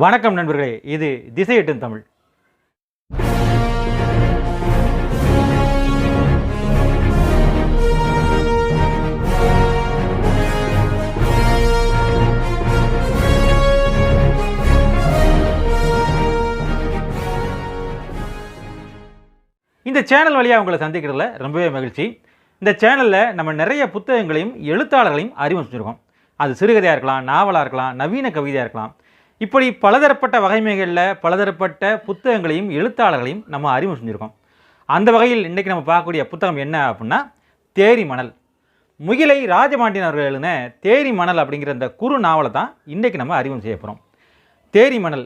வணக்கம் நண்பர்களே இது திசை எட்டும் தமிழ். இந்த சேனல் வழியாக உங்களை சந்திக்கிறதுல ரொம்பவே மகிழ்ச்சி. இந்த சேனலில் நம்ம நிறைய புத்தகங்களையும் எழுத்தாளர்களையும் அறிமுகம் செஞ்சுருக்கோம் அது சிறுகதையாக இருக்கலாம் நாவலாக இருக்கலாம் நவீன கவிதையாக இருக்கலாம். இப்படி பலதரப்பட்ட வகைமைகளில் பலதரப்பட்ட புத்தகங்களையும் எழுத்தாளர்களையும் நம்ம அறிமுகம் செஞ்சுருக்கோம். அந்த வகையில் இன்றைக்கி நம்ம பார்க்கக்கூடிய புத்தகம் என்ன அப்படின்னா தேரி மணல். முகிலை ராஜபாண்டியன் அவர்கள் எழுதின தேரி மணல் அப்படிங்கிற அந்த குறு நாவலை தான் இன்றைக்கி நம்ம அறிமுகம் செய்ய போகிறோம் தேரி மணல்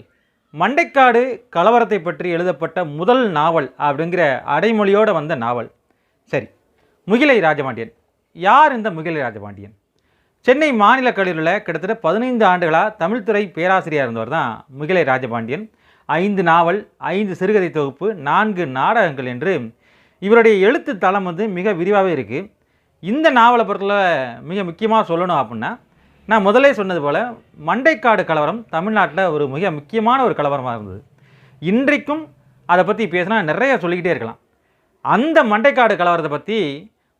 மண்டைக்காடு கலவரத்தை பற்றி எழுதப்பட்ட முதல் நாவல் அப்படிங்கிற அடைமொழியோடு வந்த நாவல். சரி முகிலை ராஜபாண்டியன். யார் இந்த முகிலை ராஜபாண்டியன்? சென்னை மாநில கல்லூரியில் கிட்டத்தட்ட பதினைந்து ஆண்டுகளாக தமிழ்துறை பேராசிரியர் இருந்தவர் தான் முகிலை ராஜபாண்டியன். ஐந்து நாவல் ஐந்து சிறுகதை தொகுப்பு நான்கு நாடகங்கள் என்று இவருடைய எழுத்து தளம் வந்து மிக விரிவாகவே இருக்குது இந்த நாவலை பொறுத்தல மிக முக்கியமாக சொல்லணும் அப்படின்னா நான் முதலே சொன்னது போல் மண்டைக்காடு கலவரம் தமிழ்நாட்டில் ஒரு மிக முக்கியமான ஒரு கலவரமாக இருந்தது. இன்றைக்கும் அதை பற்றி பேசினா நிறைய சொல்லிக்கிட்டே இருக்கலாம். அந்த மண்டைக்காடு கலவரத்தை பற்றி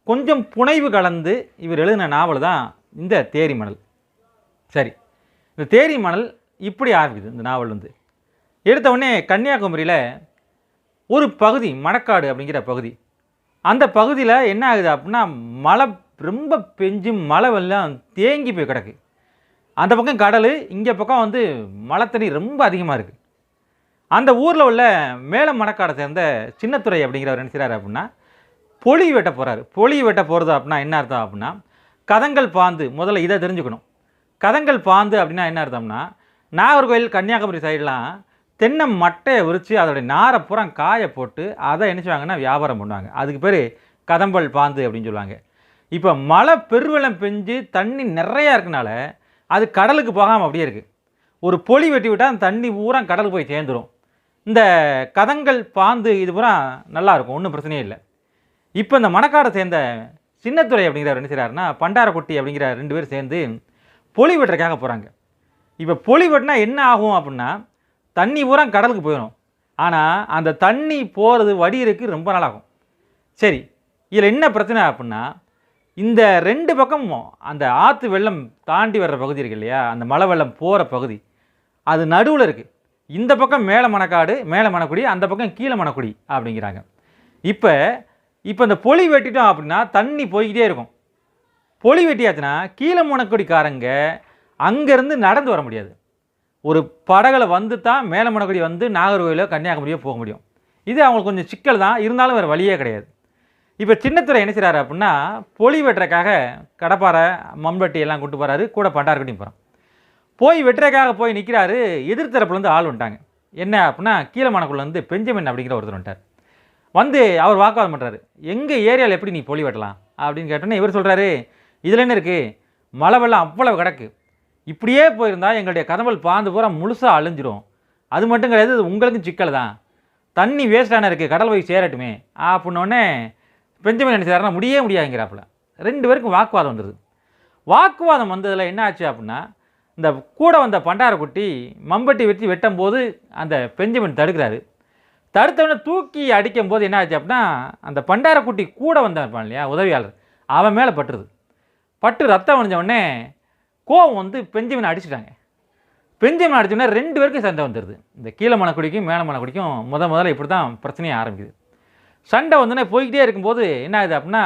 கொஞ்சம் புனைவு கலந்து இவர் எழுதின நாவல் தான் இந்த தேரி மணல். சரி இந்த தேரி மணல் இப்படி ஆரம்பிது இந்த நாவல் வந்து. எடுத்த உடனே கன்னியாகுமரியில் ஒரு பகுதி மணக்காடு அப்படிங்கிற பகுதி. அந்த பகுதியில் என்ன ஆகுது அப்படின்னா மழை ரொம்ப பெஞ்சு மழை வெள்ளம் தேங்கி போய் கிடக்கு. அந்த பக்கம் கடல் இங்கே பக்கம் வந்து மழை தண்ணி ரொம்ப அதிகமாக இருக்குது அந்த ஊரில் உள்ள மேல மணக்காடை சேர்ந்த சின்னத்துறை அப்படிங்கிறவர் என்ன செய்கிறார் அப்படின்னா பொலி வெட்ட போகிறாரு பொலி வெட்ட போகிறது அப்படின்னா என்ன அர்த்தம் அப்படின்னா கதங்கள் பாந்து முதல்ல இதை தெரிஞ்சுக்கணும். கதங்கள் பாந்து அப்படின்னா என்ன அர்த்தம்னா நாகர்கோயில் கன்னியாகுமரி சைடெலாம் தென்னை மட்டையை உரித்து அதோடைய நாரை புறம் காய போட்டு அதை என்ன செய்வாங்கன்னா வியாபாரம் பண்ணுவாங்க. அதுக்கு பேர் கதம்பல் பாந்து அப்படின்னு சொல்லுவாங்க. இப்போ மழை பெருவெள்ளம் பெஞ்சு தண்ணி நிறையா இருக்கனால அது கடலுக்கு போகாமல் அப்படியே இருக்குது ஒரு பொலி வெட்டி விட்டால் அந்த தண்ணி பூரா கடலுக்கு போய் சேர்ந்துடும் இந்த கதங்கள் பாந்து இது பூரா நல்லாயிருக்கும் ஒன்றும் பிரச்சனையே இல்லை. இப்போ இந்த மணக்காடை சேர்ந்த சின்னத்துறை அப்படிங்கிறவர் என்ன செய்கிறாருன்னா பண்டாரக்குட்டி அப்படிங்கிற ரெண்டு பேரும் சேர்ந்து பொலி வெட்டுறதுக்காக போகிறாங்க இப்போ பொலி வெட்டினா என்ன ஆகும் அப்படின்னா தண்ணி பூரா கடலுக்கு போயிடும் ஆனால் அந்த தண்ணி போகிறது வடிகிறதுக்கு ரொம்ப நாள் ஆகும் சரி இதில் என்ன பிரச்சனை அப்படின்னா இந்த ரெண்டு பக்கமும் அந்த ஆற்று வெள்ளம் தாண்டி வர்ற பகுதி இருக்கு இல்லையா அந்த மழை வெள்ளம் போகிற பகுதி அது நடுவில் இருக்குது இந்த பக்கம் மேலே மணக்காடு மேலே மணக்குடி அந்த பக்கம் கீழே மணக்குடி அப்படிங்கிறாங்க. இப்போ இப்போ இந்த பொலி வெட்டிட்டோம் அப்படின்னா தண்ணி போய்கிட்டே இருக்கும். பொலி வெட்டியாச்சுன்னா கீழே முனக்குடிக்காரங்க அங்கேருந்து நடந்து வர முடியாது. ஒரு படகில் வந்து தான் மேலே முனக்குடி வந்து நாகர்கோயிலோ கன்னியாகுமரியோ போக முடியும். இது அவங்களுக்கு கொஞ்சம் சிக்கல் தான். இருந்தாலும் வேறு வழியே கிடையாது. இப்போ சின்னத்துறை என்ன செய்கிறாரு அப்படின்னா பொலி வெட்டுறக்காக கடப்பாறை மம்பட்டி எல்லாம் கூட்டு போகிறாரு கூட பண்டாரக்கட்டியும் போகிறான் போய் வெட்டுறக்காக போய் நிற்கிறாரு எதிர்த்தரப்புலேருந்து ஆள் வந்துட்டாங்க. என்ன அப்படின்னா கீழமணக்குள்ளேருந்து பெஞ்சமின் அப்படிங்கிற ஒருத்தர் வந்துட்டார். வந்து அவர் வாக்குவாதம் பண்ணுறாரு எங்கள் ஏரியாவில் எப்படி நீ பொலி வெட்டலாம்? அப்படின்னு கேட்டோன்னே இவர் சொல்கிறாரு இதில் என்ன இருக்குது மழை வெள்ளம் அவ்வளவு கிடக்கு. இப்படியே போயிருந்தால் எங்களுடைய கதம்பல் பாந்து பூரா முழுசாக அழிஞ்சிரும். அது மட்டும் கிடையாது உங்களுக்கும் சிக்கல் தான். தண்ணி வேஸ்டான இருக்குது கடல் போய் சேரட்டுமே. அப்படின்னோடனே பெஞ்சமின் என்ன முடியே முடியாதுங்கிறாப்புல. ரெண்டு பேருக்கும் வாக்குவாதம் வந்துடுது வாக்குவாதம் வந்ததில் என்ன ஆச்சு அப்படின்னா இந்த கூட வந்த பண்டாரக்குட்டி மம்பட்டி வெட்டி வெட்டும் போது அந்த பெஞ்சமின் தடுக்கிறாரு. தடுத்தவனை தூக்கி அடிக்கும் போது என்ன ஆச்சு அப்படின்னா அந்த பண்டாரக்குட்டி கூட வந்தான் இருப்பான் இல்லையா உதவியாளர். அவன் மேலே பட்டுருது. பட்டு ரத்தம் வழிஞ்ச உடனே கோவம் வந்து பெஞ்சமினை அடிச்சுட்டாங்க. பெஞ்சமின் அடிச்சோடனே ரெண்டு பேருக்கும் சண்டை வந்துடுது இந்த கீழே மனக்குடிக்கும் மேலே மணக்குடிக்கும் முத முதல்ல இப்படி தான் பிரச்சனையே ஆரம்பிக்குது. சண்டை வந்தோடனே போய்கிட்டே இருக்கும்போது என்ன ஆகுது அப்படின்னா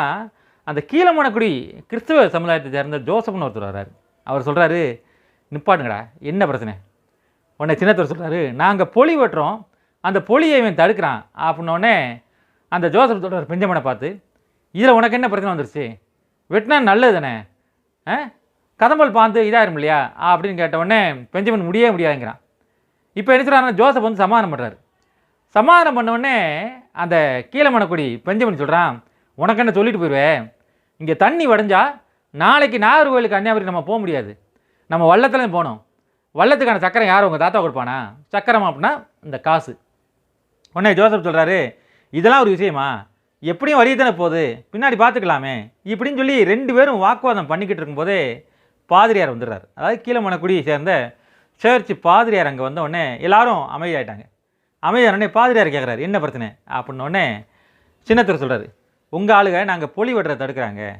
அந்த கீழமணக்குடி கிறிஸ்துவ சமுதாயத்தை சேர்ந்த ஜோசப்னு ஒருத்தர் வர்றாரு. அவர் சொல்கிறாரு நிப்பாட்டுங்கடா என்ன பிரச்சனை? உடனே சின்னத்தர் சொல்கிறாரு நாங்கள் பொலி வெட்டுறோம் அந்த பொலியை இவன் தடுக்கிறான். அப்படின்னோடனே அந்த ஜோசப் சொல்கிறார் பெஞ்சமனை பார்த்து இதில் உனக்கு என்ன பிரச்சனை வந்துருச்சு? வெட்டினா நல்லது தானே? ஆ? கதம்பல் பாந்து இதாயிரும் இல்லையா? அப்படின்னு கேட்ட உடனே பெஞ்சமின் முடியவே முடியாதுங்கிறான். இப்போ என்ன சொல்கிறாருன்னா ஜோசப் வந்து சமாதானம் பண்ணுறாரு சமாதானம் பண்ண உடனே அந்த கீழமணக்குடி பெஞ்சமின் சொல்கிறான் உனக்கு என்ன சொல்லிட்டு போயிடுவேன் இங்கே தண்ணி வடைஞ்சால் நாளைக்கு நாகர்கோவிலுக்கு கன்னியாகுமரி நம்ம போக முடியாது. நம்ம வள்ளத்தில் போகணும் வள்ளத்துக்கான சக்கரை யார் உங்கள் தாத்தா கொடுப்பானா? சக்கரம் அப்படின்னா இந்த காசு. உடனே ஜோசப் சொல்கிறாரு இதெல்லாம் ஒரு விஷயமா? எப்படியும் வழியே தானே போகுது? பின்னாடி பார்த்துக்கலாமே. இப்படின்னு சொல்லி ரெண்டு பேரும் வாக்குவாதம் பண்ணிக்கிட்டு இருக்கும்போதே பாதிரியார் வந்துடுறாரு. அதாவது கீழே மணக்குடியை சேர்ந்த சேர்ச்சி பாதிரியார் அங்கே வந்த உடனே எல்லாரும் அமைதியாயிட்டாங்க. அமைதியான உடனே பாதிரியார் கேட்குறாரு என்ன பிரச்சனை? அப்படின்னோடனே சின்னத்தர் சொல்கிறாரு உங்கள் ஆளுங்க நாங்கள் பொலி வெட்டுறத தடுக்கிறாங்க.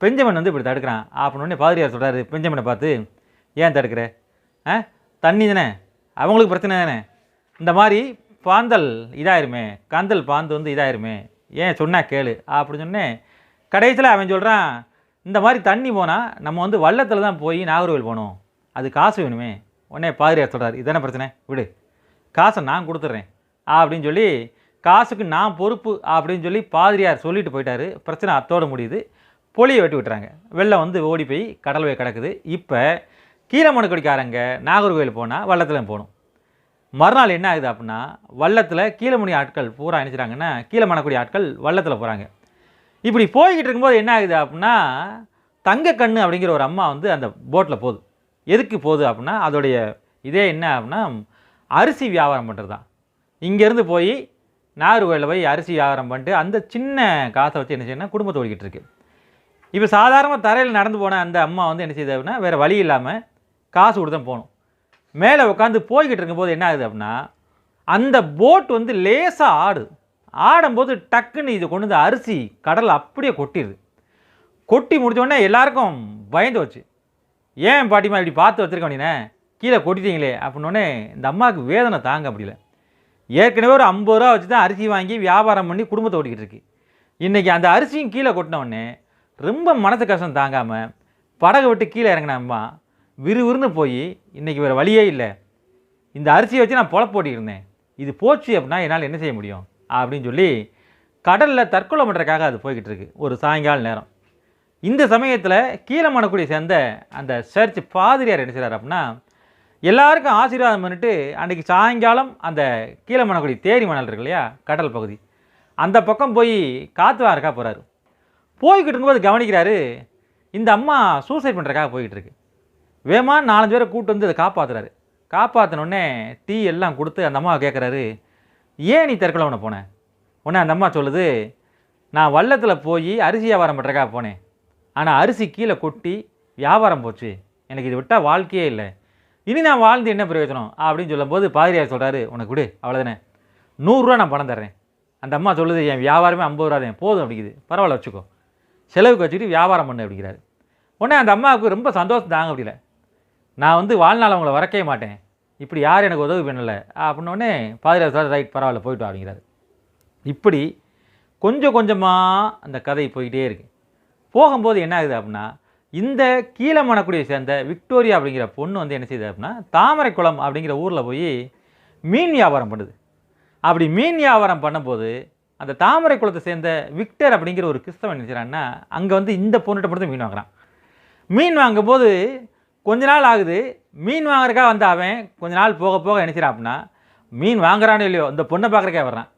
பெஞ்சமன் வந்து இப்படி தடுக்கிறான். அப்படின்னு உடனே பாதிரியார் சொல்கிறாரு பெஞ்சமனை பார்த்து ஏன் தடுக்கிற? ஆ? தண்ணி தானே? அவங்களுக்கு பிரச்சனை தானே? இந்த மாதிரி பாந்தல் இதாயிருமே. காந்தல் பாந்து வந்து இதாயிருமே. ஏன் சொன்னால் கேளு. அப்படின்னு சொன்னே கடைசியில் அவன் சொல்கிறான் இந்த மாதிரி தண்ணி போனால் நம்ம வந்து வள்ளத்தில் தான் போய் நாகர்கோவில் போகணும். அது காசு வேணுமே. உடனே பாதிரியார் சொல்கிறார் இதுதானே பிரச்சனை? விடு. காசை நான் கொடுத்துட்றேன். அப்படின்னு சொல்லி காசுக்கு நான் பொறுப்பு அப்படின்னு சொல்லி பாதிரியார் சொல்லிட்டு போயிட்டாரு. பிரச்சனை அத்தோட முடியுது. பொலியை வெட்டி விட்டுறாங்க. வெள்ளம் வந்து ஓடி போய் கடல் போய் கிடக்குது. இப்போ கீழமணுக்கடிக்காரங்க நாகர்கோவில் போனால் வள்ளத்தில் போகணும். மறுநாள் என்ன ஆகுது அப்படின்னா வள்ளத்தில் கீழமணி ஆட்கள் பூரா நினைச்சிட்டாங்கன்னா மணக்கூடிய ஆட்கள் வள்ளத்தில் போகிறாங்க இப்படி போய்கிட்டு இருக்கும்போது என்ன ஆகுது அப்படின்னா தங்கக்கண்ணு அப்படிங்கிற ஒரு அம்மா வந்து அந்த போட்டில் போகுது. எதுக்கு போகுது அப்படின்னா அதோடைய இதே என்ன அப்படின்னா அரிசி வியாபாரம் பண்ணுறது தான். இங்கேருந்து போய் நாகர்கோயிலில் போய் அரிசி வியாபாரம் பண்ணிட்டு அந்த சின்ன காசை வச்சு என்ன செய்யணும்னா குடும்பத்தை ஓடிக்கிட்டு இருக்கு. இப்போ சாதாரணமாக தரையில் நடந்து போன அந்த அம்மா வந்து என்ன செய்யுது அப்படின்னா வேறு வழி இல்லாமல் காசு கொடுத்து தான் போகணும். மேலே உட்காந்து போய்கிட்டு இருக்கும்போது என்ன ஆகுது அப்படின்னா அந்த போட் வந்து லேசாக ஆடுது ஆடும்போது டக்குன்னு இது கொண்டு வந்து அரிசி கடலில் அப்படியே கொட்டிடுது கொட்டி முடித்தோடனே எல்லாருக்கும் பயந்து வச்சு ஏன் பாட்டிமா இப்படி பார்த்து வச்சிருக்க அப்படின்னே? கீழே கொட்டிட்டீங்களே அப்படின்னோடனே இந்த அம்மாவுக்கு வேதனை தாங்க முடியல. ஏற்கனவே ஒரு ஐம்பது ரூபா வச்சு தான் அரிசி வாங்கி வியாபாரம் பண்ணி குடும்பத்தை ஓட்டிக்கிட்டு இருக்கு. இன்றைக்கி அந்த அரிசியும் கீழே கொட்டினோடனே ரொம்ப மனசு கஷ்டம் தாங்காமல் படகை விட்டு கீழே இறங்கின அம்மா விறுவிறுன்னு போய் இன்றைக்கி வேறு வழியே இல்லை. இந்த அரிசியை வச்சு நான் பொழப்பு இருந்தேன் இது போச்சு அப்படின்னா என்னால் என்ன செய்ய முடியும்? அப்படின்னு சொல்லி கடலில் தற்கொலை பண்ணுறதுக்காக அது போய்கிட்டு இருக்கு. ஒரு சாயங்கால நேரம். இந்த சமயத்தில் கீழே மணக்குடியை சேர்ந்த அந்த சர்ச் பாதிரியார் என்ன செய்கிறார் அப்படின்னா எல்லாருக்கும் ஆசீர்வாதம் பண்ணிட்டு அன்றைக்கி சாயங்காலம் அந்த கீழமணக்குடி தேரி மணல் இருக்கு இல்லையா கடல் பகுதி. அந்த பக்கம் போய் காற்று வாரக்கா போகிறாரு போய்கிட்டு இருக்கும்போது கவனிக்கிறாரு இந்த அம்மா சூசைட் பண்ணுறக்காக போய்கிட்டு இருக்கு. வேமா நாலஞ்சு பேரை கூப்பிட்டு வந்து அதை காப்பாற்றுறாரு காப்பாற்றினோடனே டீ எல்லாம் கொடுத்து அந்த அம்மாவை கேட்குறாரு ஏன் நீ தெற்கொலை பண்ண போனேன் உடனே அந்த அம்மா சொல்லுது நான் வள்ளத்தில் போய் அரிசி வியாபாரம் பண்ணுறக்காக போனேன். ஆனால் அரிசி கீழே கொட்டி வியாபாரம் போச்சு. எனக்கு இது விட்டால் வாழ்க்கையே இல்லை. இனி நான் வாழ்ந்து என்ன பிரயோஜனம்? அப்படின்னு சொல்லும்போது பாதிரியார் சொல்கிறாரு உனக்கு விடு அவ்வளோதானே நூறுரூவா நான் பணம் தர்றேன். அந்த அம்மா சொல்லுது என் வியாபாரமே ஐம்பது ரூபா தான் போதும் அப்படிங்குது. பரவாயில்ல வச்சுக்கோ. செலவுக்கு வச்சுக்கிட்டு வியாபாரம் பண்ணு அப்படிங்கிறாரு. உடனே அந்த அம்மாவுக்கு ரொம்ப சந்தோஷம் தாங்க முடியல. நான் வந்து வாழ்நாள் அவங்கள வரக்கவே மாட்டேன். இப்படி யார் எனக்கு உதவி பண்ணலை. அப்படின்னோடனே பாதிரியார் சார் ரைட் பரவாயில்ல போயிட்டு அப்படிங்கிறாரு. இப்படி கொஞ்சம் கொஞ்சமாக அந்த கதை போய்கிட்டே இருக்கு. போகும்போது என்ன ஆகுது அப்படின்னா இந்த கீழே மணக்குடியை சேர்ந்த விக்டோரியா அப்படிங்கிற பொண்ணு வந்து என்ன செய்யுது அப்படின்னா தாமரைக்குளம் அப்படிங்கிற ஊரில் போய் மீன் வியாபாரம் பண்ணுது. அப்படி மீன் வியாபாரம் பண்ணும்போது அந்த தாமரை குளத்தை சேர்ந்த விக்டர் அப்படிங்கிற ஒரு கிறிஸ்தவன் என்ன அங்கே வந்து இந்த பொண்ணுகிட்ட மட்டும் மீன் வாங்குறான். மீன் வாங்கும்போது கொஞ்ச நாள் ஆகுது. மீன் வாங்குறக்கா வந்த அவன் கொஞ்ச நாள் போக போக என்ன அப்படின்னா மீன் வாங்குறானோ இல்லையோ இந்த பொண்ணை பார்க்குறக்கே வர்றான்.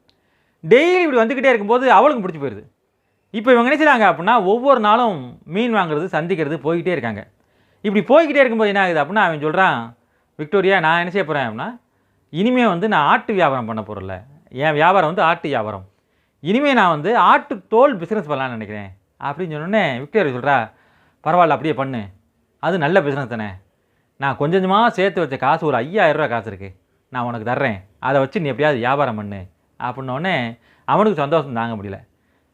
டெய்லி இப்படி வந்துக்கிட்டே இருக்கும்போது அவளுக்கும் பிடிச்சி போயிடுது இப்போ இவங்க என்ன அப்படின்னா ஒவ்வொரு நாளும் மீன் வாங்குறது சந்திக்கிறது போய்கிட்டே இருக்காங்க. இப்படி போய்கிட்டே இருக்கும்போது என்ன ஆகுது அப்படின்னா அவன் சொல்கிறான் விக்டோரியா நான் என்ன செய்ய போகிறேன் அப்படின்னா இனிமேல் வந்து நான் ஆட்டு வியாபாரம் பண்ண போகிறல என் வியாபாரம் வந்து ஆட்டு வியாபாரம். இனிமேல் நான் வந்து ஆட்டு தோல் பிஸ்னஸ் பண்ணலாம்னு நினைக்கிறேன். அப்படின்னு சொன்னோடனே விக்டோரியா சொல்கிறா பரவாயில்ல அப்படியே பண்ணு. அது நல்ல பிஸ்னஸ் தானே. நான் கொஞ்சம் கொஞ்சமாக சேர்த்து வச்ச காசு ஒரு 5000 ரூபாய் காசு இருக்குது நான் உனக்கு தர்றேன். அதை வச்சு நீ எப்படியாவது வியாபாரம் பண்ணு. அப்படின்னோடனே அவனுக்கு சந்தோஷம் தாங்க முடியல.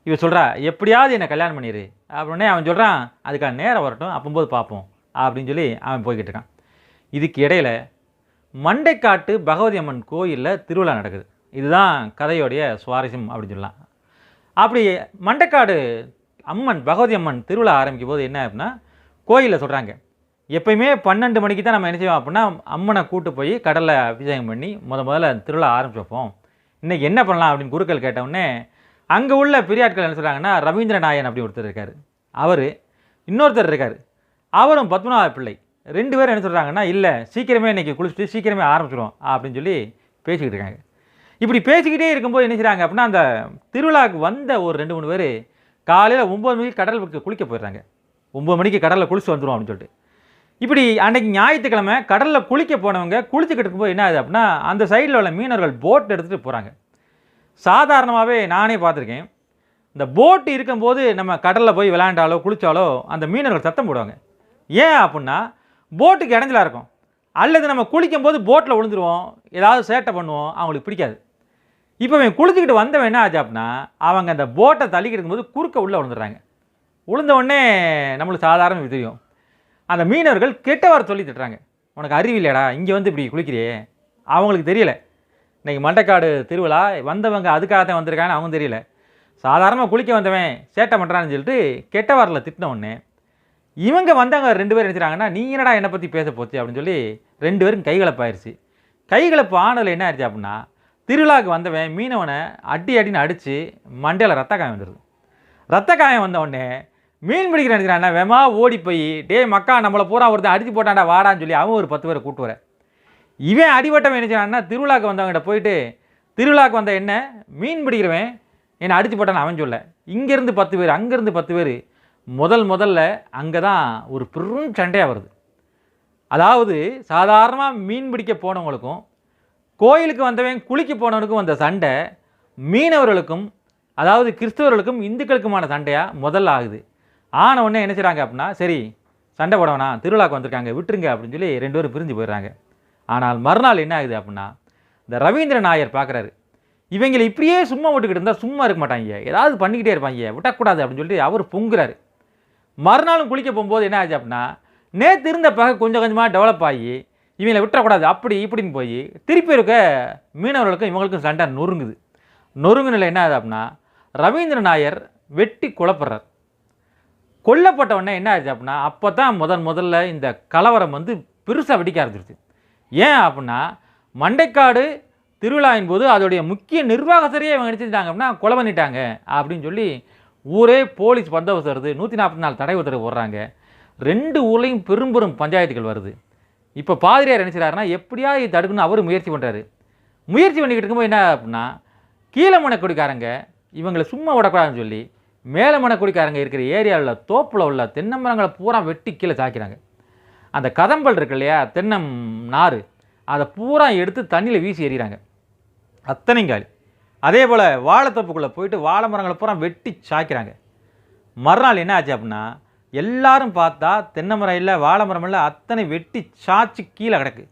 இவன் சொல்கிறா எப்படியாவது என்னை கல்யாணம் பண்ணிடு அப்படின்னே அவன் சொல்கிறான் அதுக்கான நேரம் வரட்டும். அப்போம்போது பார்ப்போம். அப்படின்னு சொல்லி அவன் போய்கிட்டு இருக்கான். இதுக்கு இடையில மண்டைக்காட்டு பகவதி அம்மன் கோயிலில் திருவிழா நடக்குது. இதுதான் கதையோடைய சுவாரஸ்யம் அப்படின்னு சொல்லலாம். அப்படி மண்டைக்காடு அம்மன் பகவதி அம்மன் திருவிழா ஆரம்பிக்கும் போது என்ன அப்படின்னா கோயிலில் சொல்கிறாங்க எப்பயுமே பன்னெண்டு மணிக்கு தான் நம்ம என்ன செய்வோம் அப்படின்னா அம்மனை கூட்டு போய் கடலில் அபிஷேகம் பண்ணி முத முதல்ல திருவிழா ஆரம்பிச்சு வைப்போம். இன்றைக்கி என்ன பண்ணலாம் அப்படின்னு குருக்கள் கேட்டவுடனே அங்கே உள்ள பெரியாட்கள் என்ன சொல்கிறாங்கன்னா ரவீந்திர நாயன் அப்படி ஒருத்தர் இருக்கார். அவர் இன்னொருத்தர் இருக்கார். அவரும் பத்மநாத பிள்ளை. ரெண்டு பேரும் என்ன சொல்கிறாங்கன்னா இல்லை சீக்கிரமே இன்றைக்கி குளிச்சுட்டு சீக்கிரமே ஆரம்பிச்சிடும் அப்படின்னு சொல்லி பேசிக்கிட்டு இருக்காங்க. இப்படி பேசிக்கிட்டே இருக்கும்போது என்ன செய்கிறாங்க அப்படின்னா அந்த திருவிழாவுக்கு வந்த ஒரு ரெண்டு மூணு பேர் காலையில் ஒம்பது மணிக்கு கடலுக்கு குளிக்க போயிடுறாங்க. ஒம்பது மணிக்கு கடலில் குளிச்சு வந்துடும் அப்படின்னு சொல்லிட்டு. இப்படி அன்றைக்கு ஞாயிற்றுக்கிழமை கடலில் குளிக்க போனவங்க குளிச்சுக்கிட்டு இருக்கும்போது என்ன ஆகுது அப்படின்னா அந்த சைடில் உள்ள மீனவர்கள் போட் எடுத்துகிட்டு போகிறாங்க சாதாரணமாகவே நானே பார்த்துருக்கேன். இந்த போட்டு இருக்கும்போது நம்ம கடலில் போய் விளையாண்டாலோ குளித்தாலோ அந்த மீனவர்கள் சத்தம் போடுவாங்க. ஏன் அப்படின்னா போட்டுக்கு இடைஞ்சலாக இருக்கும். அல்லது நம்ம குளிக்கும் போது போட்டில் விழுந்துருவோம். ஏதாவது சேட்டை பண்ணுவோம். அவங்களுக்கு பிடிக்காது. இப்போ இவன் குளிச்சுக்கிட்டு வந்தவன் என்ன ஆச்சு அப்படின்னா அவங்க அந்த போட்டை தள்ளிக்கிட்டு இருக்கும்போது குறுக்க உள்ளே விழுந்துடுறாங்க. உளுந்த உடனே நம்மளுக்கு சாதாரண தெரியும். அந்த மீனவர்கள் கெட்ட சொல்லி திட்டுறாங்க. உனக்கு அறிவில்லையடா இங்கே வந்து இப்படி குளிக்கிறியே. அவங்களுக்கு தெரியல. இன்னைக்கு மண்டைக்காடு திருவிழா வந்தவங்க அதுக்காக தான் வந்திருக்காங்கன்னு அவங்க தெரியல. சாதாரணமாக குளிக்க வந்தவன் சேட்டை பண்ணுறான்னு சொல்லிட்டு கெட்ட வாரில் திட்டின உடனே இவங்க வந்தவங்க ரெண்டு பேரும் நினைச்சாங்கன்னா நீ என்னடா என்னை பற்றி பேச போச்சு அப்படின்னு சொல்லி ரெண்டு பேரும் கைகலப்பாயிருச்சு கைகலப்பு ஆனதில் என்ன ஆயிடுச்சு அப்படின்னா திருவிழாவுக்கு வந்தவன் மீனவனை அடி அடின்னு அடித்து மண்டையில் ரத்த காயம் வந்துடுது ரத்த காயம் வந்த உடனே மீன் பிடிக்கிற நினைக்கிறான் வேமா ஓடி போய் டேய் மக்கா நம்மளை பூரா ஒருத்தன் அடித்து போட்டான்டா வாடான்னு சொல்லி அவன் ஒரு பத்து பேரை கூட்டு வரேன் இவன் அடிபட்டவன் நினைச்சான்னா திருவிழாக்கு வந்தவங்கிட்ட போயிட்டு திருவிழாக்கு வந்த என்ன? மீன் பிடிக்கிறவன் என்னை அடித்து போட்டான்னு அவன் சொல்ல. இங்கேருந்து பத்து பேர் அங்கேருந்து பத்து பேர் முதல் முதல்ல அங்கே தான் ஒரு பெரும் சண்டையாக வருது. அதாவது சாதாரணமாக மீன் பிடிக்க போனவங்களுக்கும் கோயிலுக்கு வந்தவன் குளிக்க போனவனுக்கும் வந்த சண்டை மீனவர்களுக்கும் அதாவது கிறிஸ்தவர்களுக்கும் இந்துக்களுக்குமான சண்டையாக முதல்ல ஆகுது. ஆன உடனே என்ன செய்கிறாங்க அப்படின்னா சரி சண்டை போட வேணாம் திருவிழாக்கு வந்திருக்காங்க விட்டுருங்க அப்படின்னு சொல்லி ரெண்டு பேரும் பிரிஞ்சு போயிடுறாங்க. ஆனால் மறுநாள் என்ன ஆகுது அப்படின்னா இந்த ரவீந்திர நாயர் பார்க்குறாரு இவங்களை இப்படியே சும்மா விட்டுக்கிட்டு இருந்தால் சும்மா இருக்க மாட்டாங்க ஏதாவது பண்ணிக்கிட்டே இருப்பாங்க விட்டக்கூடாது அப்படின்னு சொல்லிட்டு அவர் பொங்குறாரு. மறுநாளும் குளிக்க போகும்போது என்ன ஆச்சு அப்படின்னா நேற்று இருந்த பகை கொஞ்சம் கொஞ்சமாக டெவலப் ஆகி இவங்களை விட்டுறக்கூடாது அப்படி இப்படின்னு போய் திருப்பி இருக்க மீனவர்களுக்கும் இவங்களுக்கும் சண்டை நொறுங்குது. நொறுங்குனில் என்ன ஆகுது அப்படின்னா ரவீந்திர நாயர் வெட்டி கொல்லப்படுறார் கொல்லப்பட்ட உடனே என்ன ஆச்சு அப்படின்னா அப்போ தான் முதன் முதல்ல இந்த கலவரம் வந்து பெருசாக வெடிக்க ஆரம்பிச்சிருச்சு. ஏன் அப்படின்னா மண்டைக்காடு திருவிழாவின் போது அதோடைய முக்கிய நிர்வாகத்தரையே இவங்க நினச்சிருந்தாங்க அப்படின்னா கொலை பண்ணிட்டாங்க அப்படின்னு சொல்லி ஊரே போலீஸ் பந்தோபஸ்து வருது. நூற்றி நாற்பத்தி நாலு தடை உத்தரவு போடுறாங்க. ரெண்டு ஊர்லேயும் பெரும் பெரும் பஞ்சாயத்துகள் வருது. இப்போ பாதிரியார் என்ன எப்படியா இது தடுக்கணும்னு அவர் முயற்சி பண்ணுறாரு முயற்சி பண்ணிக்கிட்டு இருக்கும்போது என்ன அப்படின்னா கீழே மணக்குடிக்காரங்க இவங்களை சும்மா விடக்கூடாதுன்னு சொல்லி மேலே மணக்குடிக்காரங்க இருக்கிற ஏரியாவில் தோப்பில் உள்ள தென்னை மரங்களை பூரா வெட்டி கீழே சாக்கிறாங்க அந்த கதம்பல் இருக்கு இல்லையா தென்னம் நார் அதை பூரா எடுத்து தண்ணியில் வீசி எறிகிறாங்க. அத்தனையும் காலி. அதே போல் வாழைத்தோப்புக்குள்ளே போயிட்டு வாழை மரங்களை பூரா வெட்டி சாய்க்கிறாங்க. மறுநாள் என்ன ஆச்சு அப்படின்னா எல்லாரும் பார்த்தா தென்னை மரம் இல்லை வாழை மரம் இல்லை அத்தனை வெட்டி சாய்ச்சி கீழே கிடக்கு.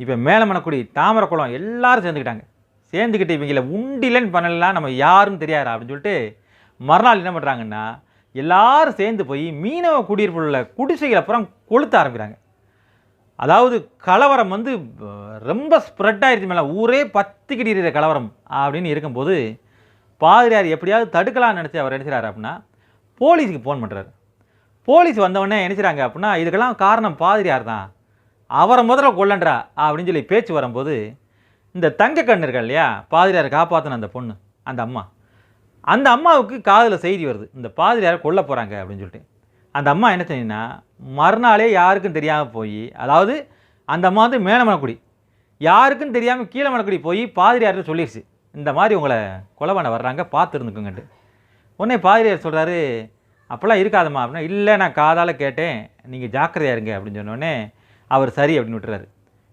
இப்போ மேலமணக்குடி தாமரைக்குளம் எல்லாரும் சேர்ந்துக்கிட்டாங்க. சேர்ந்துக்கிட்டு இவங்கள உண்டிலன்னு பண்ணலாம் நம்ம யாரும் தெரியாது அப்படின்னு சொல்லிட்டு மறுநாள் என்ன பண்ணுறாங்கன்னா எல்லாரும் சேர்ந்து போய் மீனவ குடியிருப்பில் உள்ள குடிசைகளை அப்புறம் கொளுத்த ஆரம்பிக்கிறாங்க. அதாவது கலவரம் வந்து ரொம்ப ஸ்ப்ரெட் ஆயிடுச்சு மேலே. ஊரே பத்திக்கிட்டு இருக்கிற கலவரம் அப்படின்னு இருக்கும்போது பாதிரியார் எப்படியாவது தடுக்கலாம்னு நினச்சி அவர் நினைச்சாரு அப்படின்னா போலீஸுக்கு ஃபோன் பண்ணுறாரு போலீஸ் வந்தவொடனே நினச்சிறாங்க அப்படின்னா இதுக்கெல்லாம் காரணம் பாதிரியார் தான். அவரை முதல்ல கொல்லன்றா அப்படின்னு சொல்லி பேச்சு வரும்போது இந்த தங்க கண்ணு இருக்கா இல்லையா பாதிரியாரை காப்பாற்றின அந்த பொண்ணு அந்த அம்மா. அந்த அம்மாவுக்கு காதில் செய்தி வருது. இந்த பாதிரியார் கொல்ல போகிறாங்க அப்படின்னு சொல்லிட்டு. அந்த அம்மா என்ன செய்யுன்னா மறுநாளே யாருக்கும் தெரியாமல் போய் அதாவது அந்த அம்மா வந்து மேலமணக்குடி யாருக்கும் தெரியாமல் கீழே மணக்குடி போய் பாதிரியார்கிட்ட சொல்லிடுச்சு இந்த மாதிரி உங்களை கொலை பண்ண வர்றாங்க பார்த்துருந்துக்குங்கன்ட்டு உடனே பாதிரியார் சொல்கிறாரு அப்போல்லாம் இருக்காதம்மா அப்படின்னா இல்லை நான் காதால் கேட்டேன். நீங்கள் ஜாக்கிரதையா இருங்க அப்படின்னு சொன்னோடனே அவர் சரி அப்படின்னு விட்டுறாரு.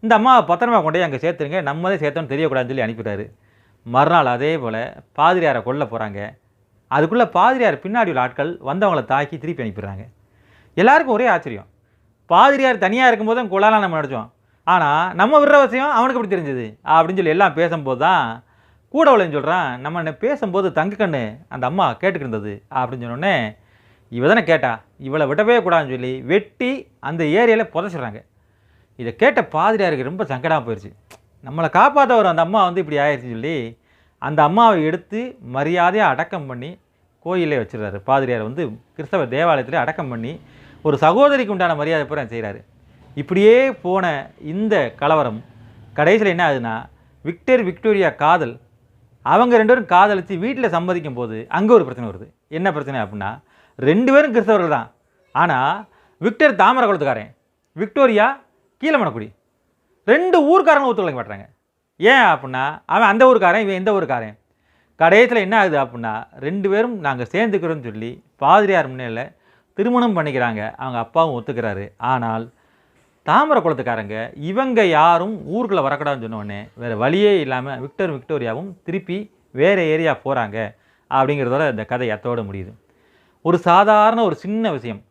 இந்த அம்மா பத்திரமா கொண்டு அங்கே சேர்த்துருங்க. நம்மதே சேர்த்தோன்னு தெரியக்கூடாதுன்னு சொல்லி அனுப்பிட்டாரு மறுநாள் அதே போல் பாதிரியாரை கொல்ல போகிறாங்க அதுக்குள்ளே பாதிரியார் பின்னாடி உள்ள ஆட்கள் வந்தவங்களை தாக்கி திருப்பி அனுப்பிடுறாங்க. எல்லாருக்கும் ஒரே ஆச்சரியம். பாதிரியார் தனியாக இருக்கும்போது தான் நம்ம நினச்சோம் ஆனால் நம்ம விடுற விஷயம் அவனுக்கு எப்படி தெரிஞ்சது? அப்படின்னு சொல்லி எல்லாம் பேசும்போது தான் கூட உள்ளேன்னு சொல்கிறான் நம்ம என்ன பேசும்போது தங்கக்கண்ணு அந்த அம்மா கேட்டுக்கிருந்தது அப்படின்னு சொன்னோடனே இவ தானே கேட்டா? இவளை விடவே கூடாதுன்னு சொல்லி வெட்டி அந்த ஏரியாவில் புதைச்சிடுறாங்க. இதை கேட்ட பாதிரியாருக்கு ரொம்ப சங்கடமாக போயிடுச்சு நம்மளை காப்பாற்றவர் அந்த அம்மா வந்து இப்படி ஆயிடுச்சுன்னு சொல்லி அந்த அம்மாவை எடுத்து மரியாதையாக அடக்கம் பண்ணி கோயிலே வச்சிடுறாரு. பாதிரியார் வந்து கிறிஸ்தவ தேவாலயத்தில் அடக்கம் பண்ணி ஒரு சகோதரிக்கு உண்டான மரியாதை பூரா செய்கிறாரு இப்படியே போன இந்த கலவரம் கடைசியில் என்ன ஆகுதுன்னா விக்டர் விக்டோரியா காதல் அவங்க ரெண்டு பேரும் காதலித்து வீட்டில் சம்மதிக்கும் போது அங்கே ஒரு பிரச்சனை வருது. என்ன பிரச்சனை அப்படின்னா ரெண்டு பேரும் கிறிஸ்தவர்கள் தான். ஆனால் விக்டர் தாமரை குளத்துக்காரன் விக்டோரியா கீழமணக்குடி. ரெண்டு ஊர்க்காரங்க ஒத்துழைக்க மாட்டுறாங்க ஏன் அப்படின்னா அவன் அந்த ஊருக்காரன் இவன் எந்த ஊருக்காரன். கடைசியில் என்ன ஆகுது அப்படின்னா ரெண்டு பேரும் நாங்கள் சேர்ந்துக்கிறோன்னு சொல்லி பாதிரியார் முன்னிலையில் திருமணம் பண்ணிக்கிறாங்க. அவங்க அப்பாவும் ஒத்துக்கிறாரு. ஆனால் தாமரை குளத்துக்காரங்க இவங்க யாரும் ஊருக்குள்ளே வரக்கூடாதுன்னு சொன்னோடனே வேறு வழியே இல்லாமல் விக்டர் விக்டோரியாவும் திருப்பி வேறு ஏரியா போகிறாங்க அப்படிங்கிறதோட இந்த கதை அத்தோட முடியுது. ஒரு சாதாரண ஒரு சின்ன விஷயம்.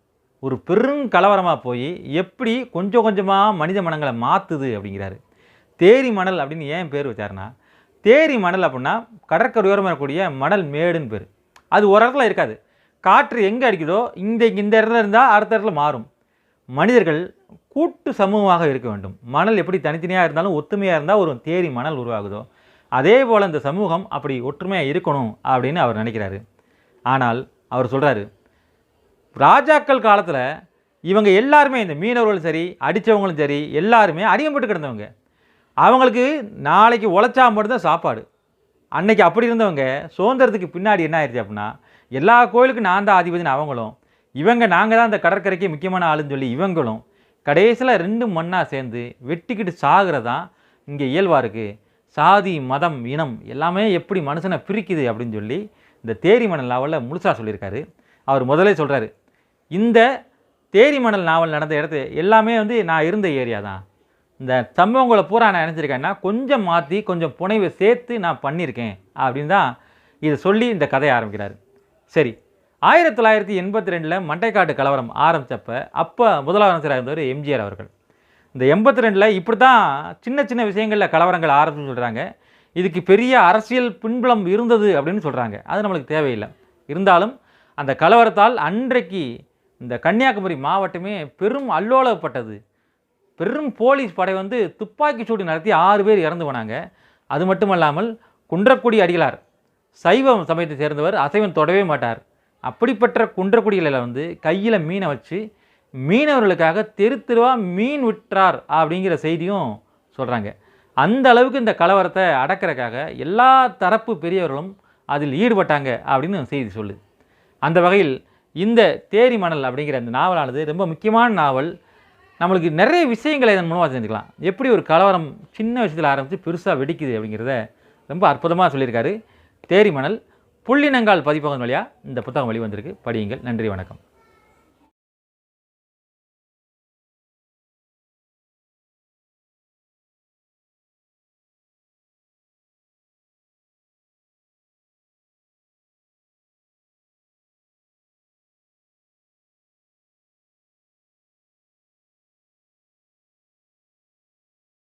ஒரு பெரும் கலவரமாக போய் எப்படி கொஞ்சம் கொஞ்சமாக மனித மனங்களை மாற்றுது அப்படிங்கிறாரு. தேரி மணல் அப்படின்னு ஏன் பேர் வச்சாருன்னா தேரி மணல் அப்படின்னா கடற்கரையோரமாக இருக்கக்கூடிய மணல் மேடுன்னு பேர். அது ஒரு இடத்துல இருக்காது. காற்று எங்கே அடிக்குதோ இந்த இந்த இடத்துல இருந்தால் அடுத்த இடத்துல மாறும். மனிதர்கள் கூட்டு சமூகமாக இருக்க வேண்டும். மணல் எப்படி தனித்தனியாக இருந்தாலும் ஒத்துமையாக இருந்தால் ஒரு தேரி மணல் உருவாகுதோ அதே போல் இந்த சமூகம் அப்படி ஒற்றுமையாக இருக்கணும் அப்படின்னு அவர் நினைக்கிறாரு. ஆனால் அவர் சொல்கிறாரு ராஜாக்கள் காலத்தில் இவங்க எல்லாருமே இந்த மீனவர்களும் சரி அடித்தவங்களும் சரி எல்லாருமே அடிக்கப்பட்டு கிடந்தவங்க. அவங்களுக்கு நாளைக்கு உழைச்சா மட்டும்தான் சாப்பாடு. அன்னைக்கு அப்படி இருந்தவங்க சுதந்திரத்துக்கு பின்னாடி என்ன ஆயிடுச்சு அப்படின்னா எல்லா கோயிலுக்கும் நான் தான் அதிபதினு அவங்களும் இவங்க நாங்கள் தான் இந்த கடற்கரைக்கு முக்கியமான ஆளுன்னு சொல்லி இவங்களும் கடைசியில் ரெண்டு மண்ணாக சேர்ந்து வெட்டிக்கிட்டு சாகிறதான் இங்கே இயல்பாக இருக்குது சாதி மதம் இனம் எல்லாமே எப்படி மனுஷனை பிரிக்குது அப்படின்னு சொல்லி இந்த தேரி மணல் நாவலில் முழுசாக சொல்லியிருக்காரு. அவர் முதலே சொல்கிறாரு இந்த தேரிமணல் நாவல் நடந்த இடத்து எல்லாமே வந்து நான் இருந்த ஏரியா தான். இந்த சம்பவங்களை பூரா நான் நினச்சிருக்கேன்னா கொஞ்சம் மாற்றி கொஞ்சம் புனைவை சேர்த்து நான் பண்ணியிருக்கேன் அப்படின்னு தான் இதை சொல்லி இந்த கதையை ஆரம்பிக்கிறார். சரி ஆயிரத்தி தொள்ளாயிரத்தி எண்பத்தி ரெண்டில் மண்டைக்காட்டு கலவரம் ஆரம்பித்தப்ப அப்போ முதலமைச்சராக இருந்தவர் எம்ஜிஆர் அவர்கள். இந்த எண்பத்தி ரெண்டில் இப்படி தான் சின்ன சின்ன விஷயங்களில் கலவரங்கள் ஆரம்பிச்சுன்னு சொல்கிறாங்க இதுக்கு பெரிய அரசியல் பின்புலம் இருந்தது அப்படின்னு சொல்கிறாங்க அது நம்மளுக்கு தேவையில்லை. இருந்தாலும் அந்த கலவரத்தால் அன்றைக்கு இந்த கன்னியாகுமரி மாவட்டமே பெரும் அல்லோலப்பட்டது. பெரும் போலீஸ் படை வந்து துப்பாக்கி சூடு நடத்தி ஆறு பேர் இறந்து போனாங்க. அது மட்டுமல்லாமல் குன்றக்குடி அடிகளார் சைவம் சமயத்தை சேர்ந்தவர் அசைவம் தொடவே மாட்டார். அப்படிப்பட்ட குன்றக்குடிகளில் வந்து கையில் மீனை வச்சு மீனவர்களுக்காக தெரு தெருவா மீன் விற்றார் அப்படிங்கிற செய்தியும் சொல்கிறாங்க அந்த அளவுக்கு இந்த கலவரத்தை அடக்கிறக்காக எல்லா தரப்பு பெரியவர்களும் அதில் ஈடுபட்டாங்க அப்படின்னு செய்தி சொல்லுது. அந்த வகையில் இந்த தேரி மணல் அப்படிங்கிற அந்த நாவலானது ரொம்ப முக்கியமான நாவல். நம்மளுக்கு நிறைய விஷயங்களை இதன் மூலமாக தெரிஞ்சுக்கலாம். எப்படி ஒரு கலவரம் சின்ன விஷயத்தில் ஆரம்பித்து பெருசாக வெடிக்குது அப்படிங்கிறத ரொம்ப அற்புதமாக சொல்லியிருக்காரு. தேரி மணல் புள்ளினங்கால் பதிப்பகம் வழியாக இந்த புத்தகம் வெளிவந்திருக்கு. படியுங்கள். நன்றி வணக்கம்.